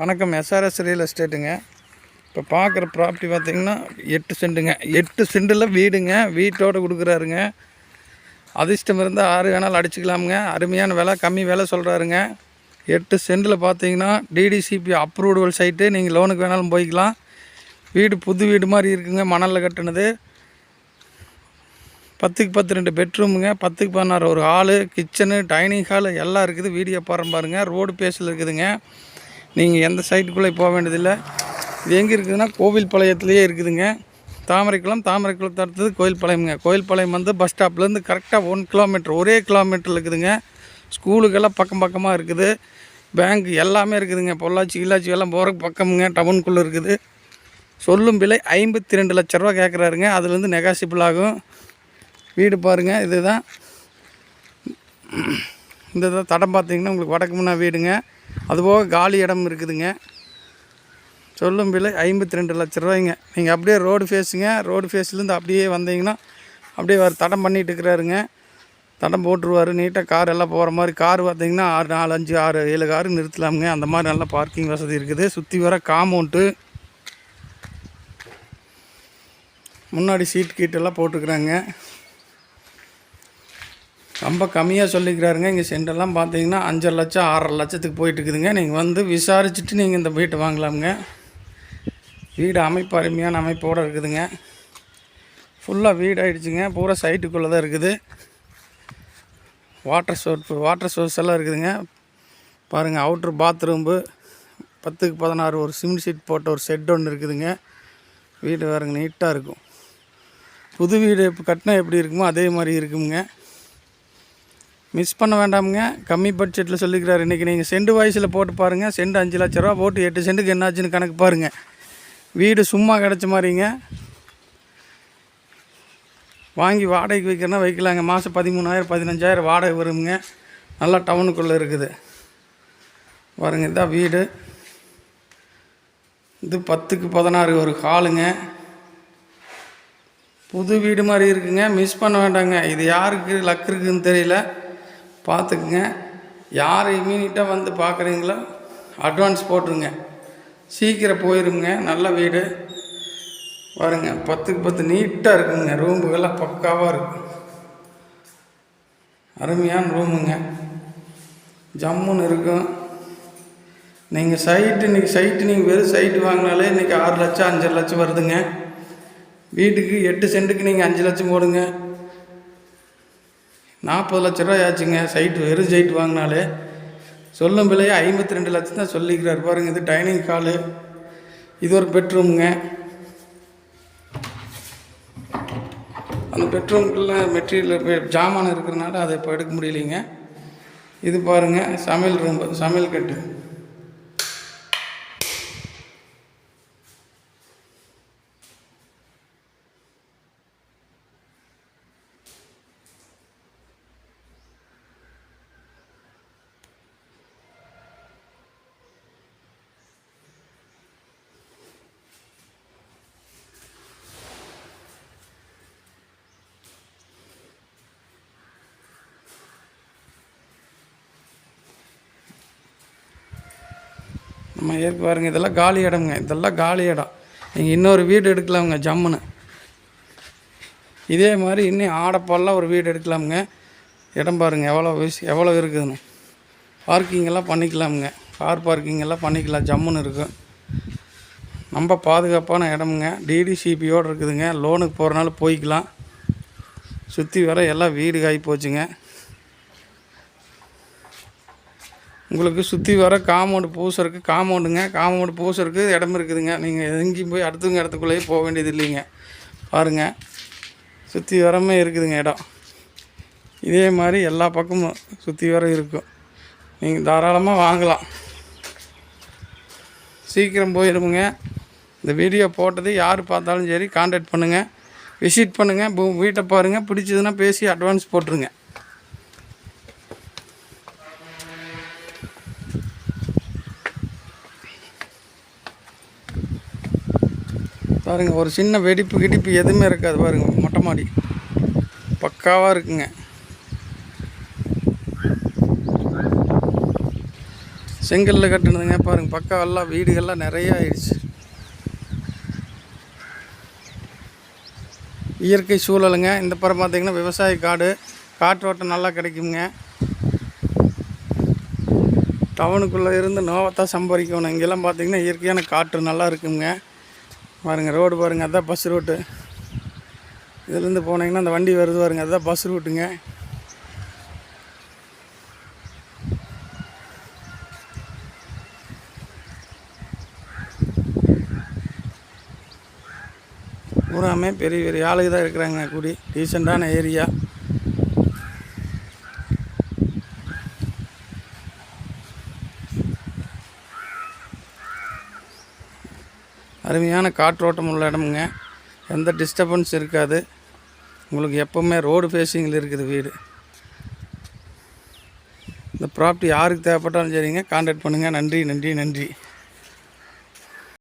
வணக்கம். SRS real எஸ்டேட்டுங்க இப்போ பார்க்குற ப்ராப்பர்ட்டி பார்த்தீங்கன்னா எட்டு சென்ட்டுங்க எட்டு செண்டில் வீடுங்க. வீட்டோடு கொடுக்குறாருங்க. அதிர்ஷ்டம் இருந்தால் ஆறு வேணாலும் அடிச்சுக்கலாமுங்க. அருமையான விலை கம்மி விலை சொல்கிறாருங்க எட்டு சென்டில் பார்த்தீங்கன்னா டிடிசிபி அப்ரூவல் சைட்டு நீங்கள் லோனுக்கு வேணாலும் போய்க்கலாம். வீடு புது வீடு மாதிரி இருக்குங்க மணலில் கட்டினது. பத்துக்கு பத்து ரெண்டு பெட்ரூமுங்க பத்துக்கு பதினாறு ஒரு ஹாலு கிச்சனு டைனிங் ஹாலு எல்லாம் இருக்குது. வீடியோ பாருங்க ரோடு பேஸில் இருக்குதுங்க. நீங்கள் எந்த சைட்டுக்குள்ளே போக வேண்டியதில்லை. இது எங்கே இருக்குதுன்னா கோவில் பாளையத்துலேயே இருக்குதுங்க. தாமரைக்குளம் தாமரைக்குளத்தை அடுத்தது கோயில் பாளையமுங்க கோயில் பாளையம் வந்து பஸ் ஸ்டாப்லேருந்து கரெக்டாக ஒன் கிலோமீட்டர் ஒரே கிலோமீட்டரில் இருக்குதுங்க. ஸ்கூலுக்கெல்லாம் பக்கம் பக்கமாக இருக்குது. பேங்க் எல்லாமே இருக்குதுங்க. பொள்ளாச்சி கில்லாச்சி எல்லாம் போகிற பக்கமுங்க. டவுனுக்குள்ளே இருக்குது. சொல்லும் விலை ஐம்பத்தி ரெண்டு லட்ச ரூபா கேட்குறாருங்க அதுலேருந்து நெகாசிபிள் ஆகும். வீடு பாருங்கள் இதுதான். இந்த தடம் பார்த்தீங்கன்னா உங்களுக்கு வடக்கு முன்னா வீடுங்க. அதுபோக காலி இடம் இருக்குதுங்க. சொல்லும் விலை ஐம்பத்தி ரெண்டு லட்ச ரூபாய்ங்க. நீங்கள் அப்படியே ரோடு ஃபேஸுங்க ரோடு ஃபேஸ்லேருந்து அப்படியே வந்தீங்கன்னா அப்படியே அவர் தடம் பண்ணிட்டு இருக்கிறாருங்க. தடம் போட்டுருவார். நீட்டாக கார் எல்லாம் போகிற மாதிரி கார் பார்த்தீங்கன்னா ஆறு நாலு அஞ்சு ஆறு ஏழு கார் நிறுத்தலாமுங்க. அந்த மாதிரி நல்லா பார்க்கிங் வசதி இருக்குது. சுற்றி வர காமௌண்ட்டு முன்னாடி சீட் கீட்டெல்லாம் போட்டுக்கிறாங்க ரொம்ப கம்மியாக சொல்லிக்கிறாருங்க. இங்கே சென்டெல்லாம் பார்த்தீங்கன்னா அஞ்சரை லட்சம் ஆறரை லட்சத்துக்கு போயிட்டு இருக்குதுங்க நீங்கள் வந்து விசாரிச்சுட்டு நீங்கள் இந்த வீட்டை வாங்கலாமுங்க. வீடு அமைப்பு அருமையான அமைப்போடு இருக்குதுங்க. ஃபுல்லாக வீடு ஆகிடுச்சுங்க பூரா சைட்டுக்குள்ளே தான் இருக்குது. வாட்டர் சோர்ஸ் வாட்டர் சோர்ஸ் எல்லாம் இருக்குதுங்க. பாருங்கள் அவுட்ரு பாத்ரூம்பு பத்துக்கு பதினாறு ஒரு சிமெண்ட் சீட் போட்ட ஒரு செட் ஒன்று இருக்குதுங்க. வீடு வேறுங்க நீட்டாக இருக்கும். புது வீடு இப்போ கட்டினா எப்படி இருக்குமோ அதே மாதிரி இருக்குங்க மிஸ் பண்ண வேண்டாமுங்க. கம்மி பட்ஜெட்டில் சொல்லிக்கிறார். இன்றைக்கி நீங்கள் செண்டு வயசில் போட்டு பாருங்கள் செண்டு அஞ்சு லட்ச ரூபா போட்டு எட்டு செண்டுக்கு என்னாச்சுன்னு கணக்கு பாருங்கள் வீடு சும்மா கிடச்ச மாதிரிங்க. வாங்கி வாடகைக்கு வைக்கிறனா வைக்கலாங்க. மாதம் பதிமூணாயிரம் பதினஞ்சாயிரம் வாடகை வருங்க. நல்லா டவுனுக்குள்ளே இருக்குது. பாருங்க இதான் வீடு. இது பத்துக்கு பதினாறு ஒரு ஹாலுங்க. புது வீடு மாதிரி இருக்குங்க. மிஸ் பண்ண வேண்டாங்க. இது யாருக்கு லக் இருக்குதுன்னு தெரியல. பார்த்துக்குங்க. யார் இமீடியட்டாக வந்து பார்க்குறீங்களோ? அட்வான்ஸ் போட்டுருங்க. சீக்கிரம் போயிருங்க. நல்ல வீடு. வருங்க பத்துக்கு பத்து நீட்டாக இருக்குங்க. ரூம்புகள்லாம் பக்காவாக இருக்கும் அருமையான ரூமுங்க. ஜம்முன்னு இருக்கும். நீங்கள் சைட்டு இன்றைக்கி சைட்டு நீங்கள் வெறும் சைட்டு வாங்கினாலே இன்றைக்கி ஆறு லட்சம் அஞ்சரை லட்சம் வருதுங்க. வீட்டுக்கு எட்டு சென்ட்டுக்கு நீங்கள் அஞ்சு லட்சம் போடுங்க. நாற்பது லட்ச ரூபாய் ஆச்சுங்க. சைட்டு வெறும் சைட் வாங்கினாலே. சொல்லும் விலையே ஐம்பத்தி ரெண்டு லட்சம் தான் சொல்லிக்கிறார் பாருங்கள் இது டைனிங் ஹாலு இது ஒரு பெட்ரூமுங்க அந்த பெட்ரூம்குள்ள மெட்டீரியல் ஜாமான் இருக்கிறனால அதை இப்போ எடுக்க முடியலைங்க. இது பாருங்கள் சமையல் ரூம் சமையல் கட்டு. நம்ம ஏற்க பாருங்கள் இதெல்லாம் காலி இடம்ங்க. இதெல்லாம் காலி இடம். நீங்கள் இன்னொரு வீடு எடுக்கலாமுங்க ஜம்முன்னு. இதே மாதிரி இன்னும் ஆடப்பால்லாம் ஒரு வீடு எடுக்கலாமுங்க. இடம் பாருங்கள் எவ்வளோ விஷ் எவ்வளோ இருக்குதுன்னு. பார்க்கிங்கெல்லாம் பண்ணிக்கலாமுங்க. கார் பார்க்கிங்கெல்லாம் பண்ணிக்கலாம் ஜம்முன்னு இருக்கும் ரொம்ப பாதுகாப்பான இடமுங்க. டிடிசிபியோடு இருக்குதுங்க. லோனுக்கு போகிறனால போய்க்கலாம். சுற்றி வர எல்லாம் வீடு காய் போச்சுங்க. உங்களுக்கு சுற்றி வர காம்பவுண்டு பூசருக்கு காம்பவுண்டுங்க காம்பவுண்டு பூசருக்கு இடம் இருக்குதுங்க. நீங்கள் எங்கேயும் போய் அடுத்தவங்க இடத்துக்குள்ளேயே போக வேண்டியது இல்லைங்க. பாருங்கள் சுற்றி வரமே இருக்குதுங்க இடம். இதே மாதிரி எல்லா பக்கமும் சுற்றி வர இருக்கும். நீங்கள் தாராளமாக வாங்கலாம். சீக்கிரம் போயிடுங்க இந்த வீடியோ போட்டது யார் பார்த்தாலும் சரி காண்டாக்ட் பண்ணுங்கள் விசிட் பண்ணுங்கள் வீட்டை பாருங்கள் பிடிச்சதுன்னா பேசி அட்வான்ஸ் போட்டுருங்க. பாருங்க ஒரு சின்ன வெடிப்பு கிடிப்பு எதுவுமே இருக்காது பாருங்க மொட்டை மாடி. பக்காவாக இருக்குங்க. செங்கல்ல கட்டுனதுங்க பாருங்க பக்காவெல்லாம் வீடுகள்லாம் நிறைய ஆயிடுச்சு. இயற்கை சூழலுங்க. இந்த பக்கம் பார்த்தீங்கன்னா விவசாய காடு காற்றோட்டம் நல்லா கிடைக்குங்க. டவுனுக்குள்ளே இருந்து நோவத்தான் சம்பாதிக்கணும். இங்கெல்லாம் பார்த்திங்கன்னா இயற்கையான காற்று நல்லா இருக்குங்க. பாருங்கள் ரோடு பாருங்க அதுதான் பஸ் ரூட்டு இதுலேருந்து போனீங்கன்னா அந்த வண்டி வருது பாருங்க அதுதான் பஸ் ரூட்டுங்க பூராமே பெரிய பெரிய ஆளுங்க தான் இருக்கிறாங்க குடி. டீசெண்டான ஏரியா அருமையான காற்றோட்டம் உள்ள இடமுங்க. எந்த டிஸ்டர்பன்ஸ் இருக்காது. உங்களுக்கு எப்போவுமே ரோடு ஃபேஸிங்கில் இருக்குது வீடு. இந்த ப்ராப்பர்ட்டி யாருக்கு தேவைப்பட்டாலும் சரிங்க. கான்டாக்ட் பண்ணுங்கள் நன்றி நன்றி நன்றி.